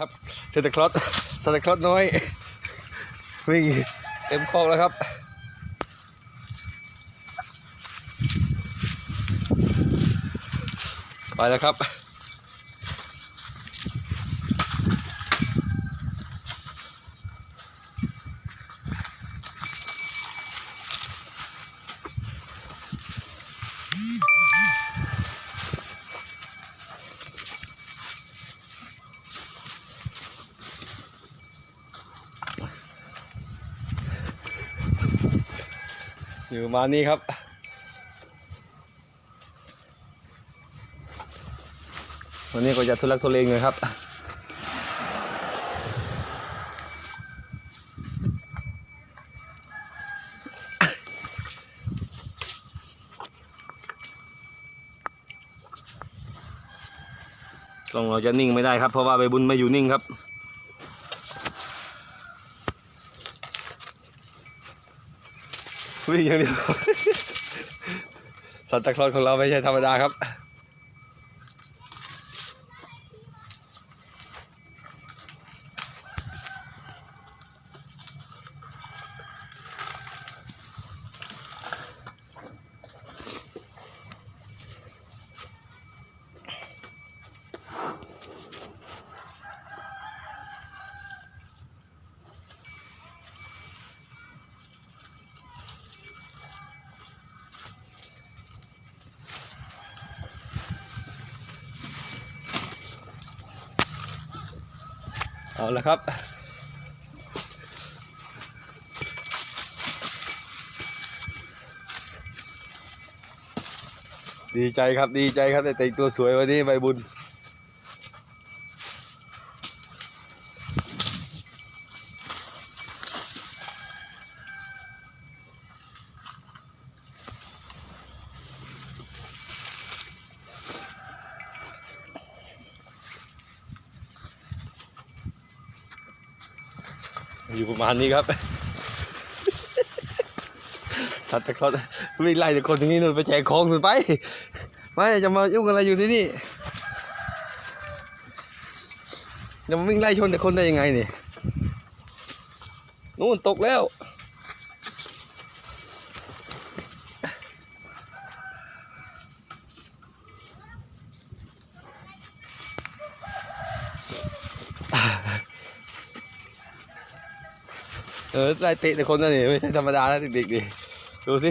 ครับเซนต์คลอสเซนต์คลอสน้อยวิ่งเต็มคอกแล้วครับไปแล้วครับ อยู่มานี่ครับ วันนี้ก็จะทุลักทุเลงเลยครับกล้องเราจะนิ่งไม่ได้ครับเพราะว่าใบบุญไม่อยู่นิ่งครับ วิ่งอย่างเดียวสันตะคลอนของเราไม่ใช่ธรรมดาครับ เอาละครับ ดีใจครับดีใจครับได้แต่งตัวสวยวันนี้ใบบุญ อยู่ประมาณนี้ครับ สัตว์ตะคลอดวิ่งไล่แต่คนที่นี้นู่นไปแจกของสุดไป ไม่จะมายุ่งอะไรอยู่ที่นี่จะมาวิ่งไล่ชนแต่คนได้ยังไงนี่นู่นตกแล้ว ออไล่เตะแต่คนนั่นนี่ไม่ใช่ธรรมดานะเด็กๆดิดูสิ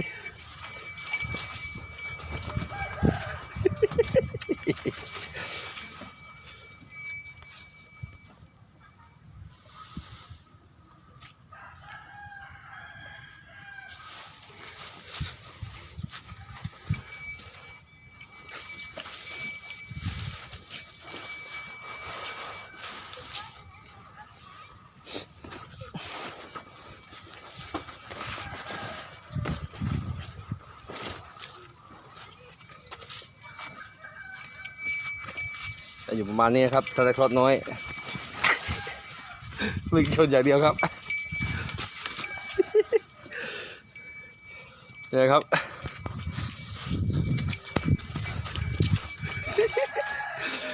อยู่ประมาณนี้ครับซาตาคลอสน้อยวิ่งชนอย่างเดียวครับเนี่ยครับ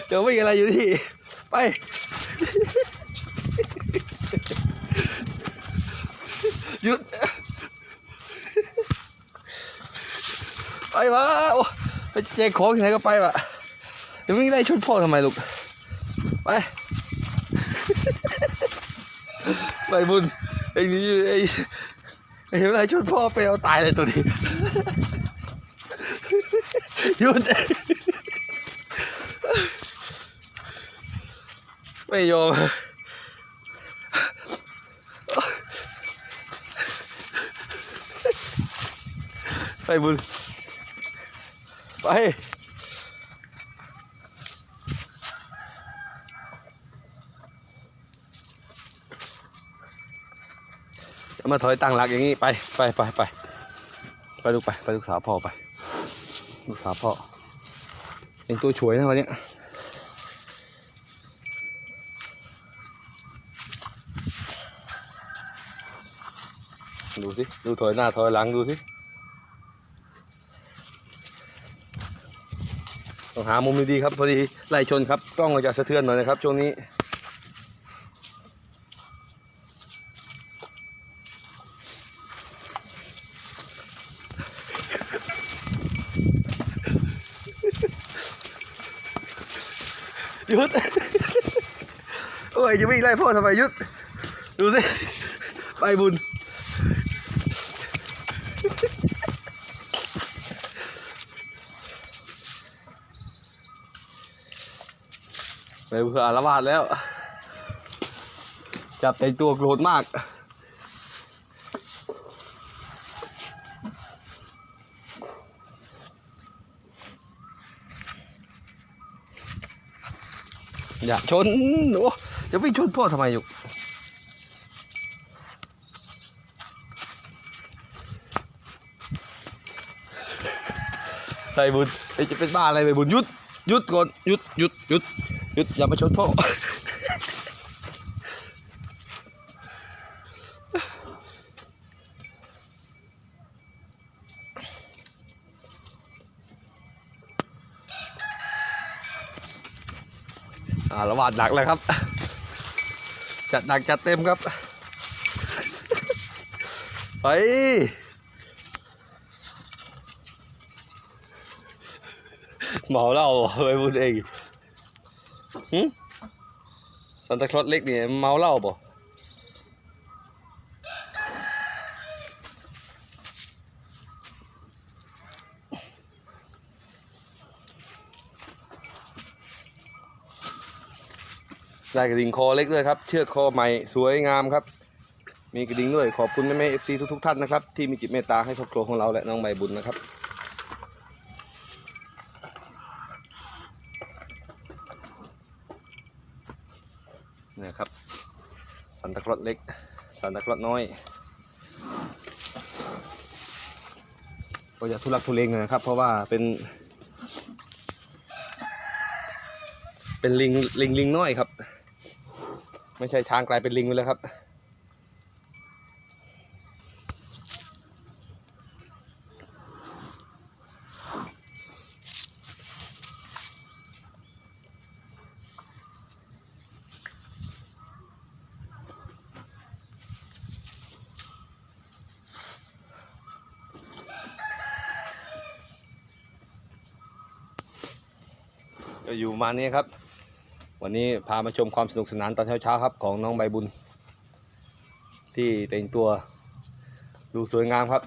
เดี๋ยววิ่งอะไรอยู่ที่ ไปหยุด ไปวะไปแจกของที่ไหนก็ไปวะ เดี๋ยววิ่งไล่ชนพ่อทำไมลูก ไป ไปบุญไอ้นี่ไอ้ไอ้ไล่ชนพ่อไปเอาตายเลยตัวนี้หยุดไม่ยอมไปบุญไป เอา มาถอยตั้งหลักอย่างนี้ไปไปไปไปไปลูกไปไปลูกสาวพ่อไป ลูกสาวพ่อเป็นตัวช่วยนะวันนี้ดูสิ ดูถอยหน้าถอยหลังดูสิต้องหามุมดีๆครับ พอดีไล่ชนครับกล้องเราจะสะเทือนหน่อยนะครับช่วงนี้ หยุดโอ้ยจะวิ่งไล่พ่อทำไมหยุด ดูสิ ไปบุญ ไปเพื่ออารวาสแล้ว จับใจตัวโกรธมาก อย่าชนโอ้จะไม่ชนพ่อทำไมอยู่ใส่บุญไอ้จะเป็นบ้าอะไรไปบุญหยุดหยุดก่อนหยุดหยุดหยุดหยุดอย่ามาชนพ่อ อ่าระบาดหนักเลยครับ จัดหนักจัดเต็มครับ ไปเมาเหล้าไปพูดเองหึซันตาคลอสเล็กเนี่ยเมาเหล้าบ่ ได้กระดิ่งคอเล็กด้วยครับ เชือกคอใหม่สวยงามครับ มีกระดิ่งด้วยขอบคุณแม่แม่เอฟซีทุกๆท่านนะครับ ที่มีจิตเมตตาให้ครอบครัวของเราและน้องใบบุญนะครับเนี่ยครับสันตะครอดเล็ก สันตะครอดน้อยก็จะทุลักทุเลงนะครับ เพราะว่าเป็น เป็นลิงลิงลิงน้อยครับ ไม่ใช่ช้างกลายเป็นลิงไปแล้วครับ ก็อยู่มานี้ครับ วันนี้พามาชมความสนุกสนานตอนเช้าๆครับของน้องใบบุญ ที่แต่งตัวดูสวยงามครับ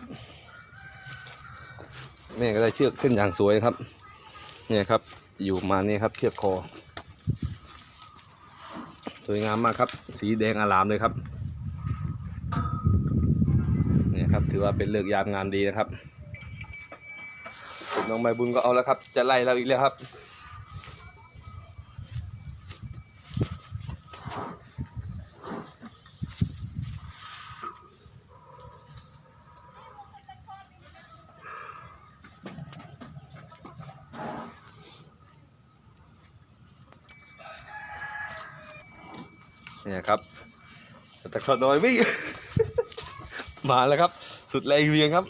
แม่ก็ได้เชือกเส้นอย่างสวยครับเนี่ยครับอยู่มานี้ครับเชือกคอ สวยงามมากครับ สีแดงอลามเลยครับเนี่ยครับถือว่าเป็นเลือกยามงามดีนะครับน้องใบบุญก็เอาแล้วครับ จะไล่เราอีกแล้วครับ เนี่ยครับสตาร์ทน้อยวิ่งมาแล้วครับ สุดแรงเวียงครับ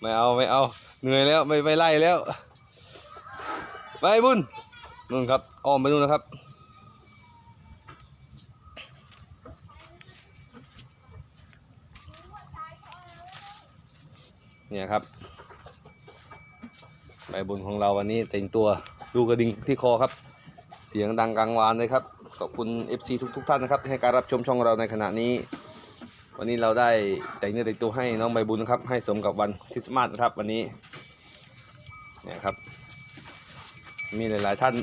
ไม่เอาไม่เอาเหนื่อยแล้วไม่ไม่ไล่แล้วไปบุญนู่นครับอ้อมไปนู่นนะครับเนี่ยครับใบบุญของเราวันนี้แต่งตัวดูกระดิ่งที่คอครับ เสียงดังกังวานเลยครับ ขอบคุณ FC ทุกทุกท่านนะครับให้การรับชมช่องเราในขณะนี้ วันนี้เราได้แต่งเนื้อแต่งตัวให้น้องใบบุญนะครับ ให้สมกับวันคริสต์มาสนะครับวันนี้เนี่ยครับ มีหลายๆท่าน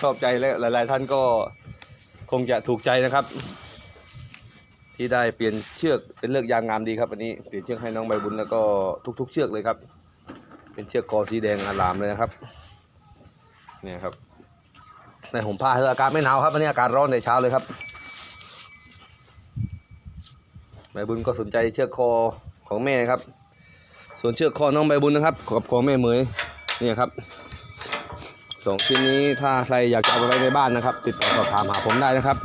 ชอบใจและหลาย ๆ ท่านก็คงจะถูกใจนะครับ ที่ได้เปลี่ยนเชือกเป็นเลือกยางงามดีครับวันนี้เปลี่ยนเชือกให้น้องใบบุญแล้วก็ทุก ๆ เชือกเลยครับ เป็นเชือกคอสีแดงอลามเลยนะครับเนี่ยครับ ในห่มผ้าเถออากาศไม่หนาวครับวันนี้อากาศร้อนในเช้าเลยครับใบบุญก็สนใจเชือกคอของแม่ครับ ส่วนเชือกคอน้องใบบุญนะครับกับของแม่เหมยนี่ครับสองชิ้นนี้ถ้าใครอยากจะเอาไปไว้ในบ้านนะครับ ติดต่อสอบถามหาผมได้นะครับ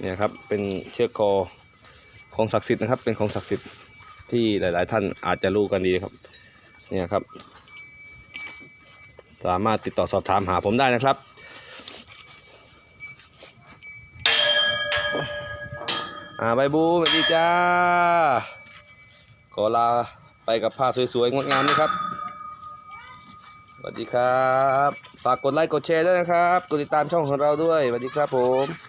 เนี่ยครับเป็นเชือกคอของศักดิ์สิทธิ์นะครับ เป็นของศักดิ์สิทธิ์ที่หลาย ๆ ท่านอาจจะรู้กันดีครับเนี่ยครับ สามารถติดต่อสอบถามหาผมได้นะครับ อ่าใบบูสวัสดีจ้า ขอลาไปกับภาพสวยๆ งดงามนี่ครับ สวัสดีครับ ฝากกดไลค์กดแชร์ด้วยนะครับ กดติดตามช่องของเราด้วย สวัสดีครับผม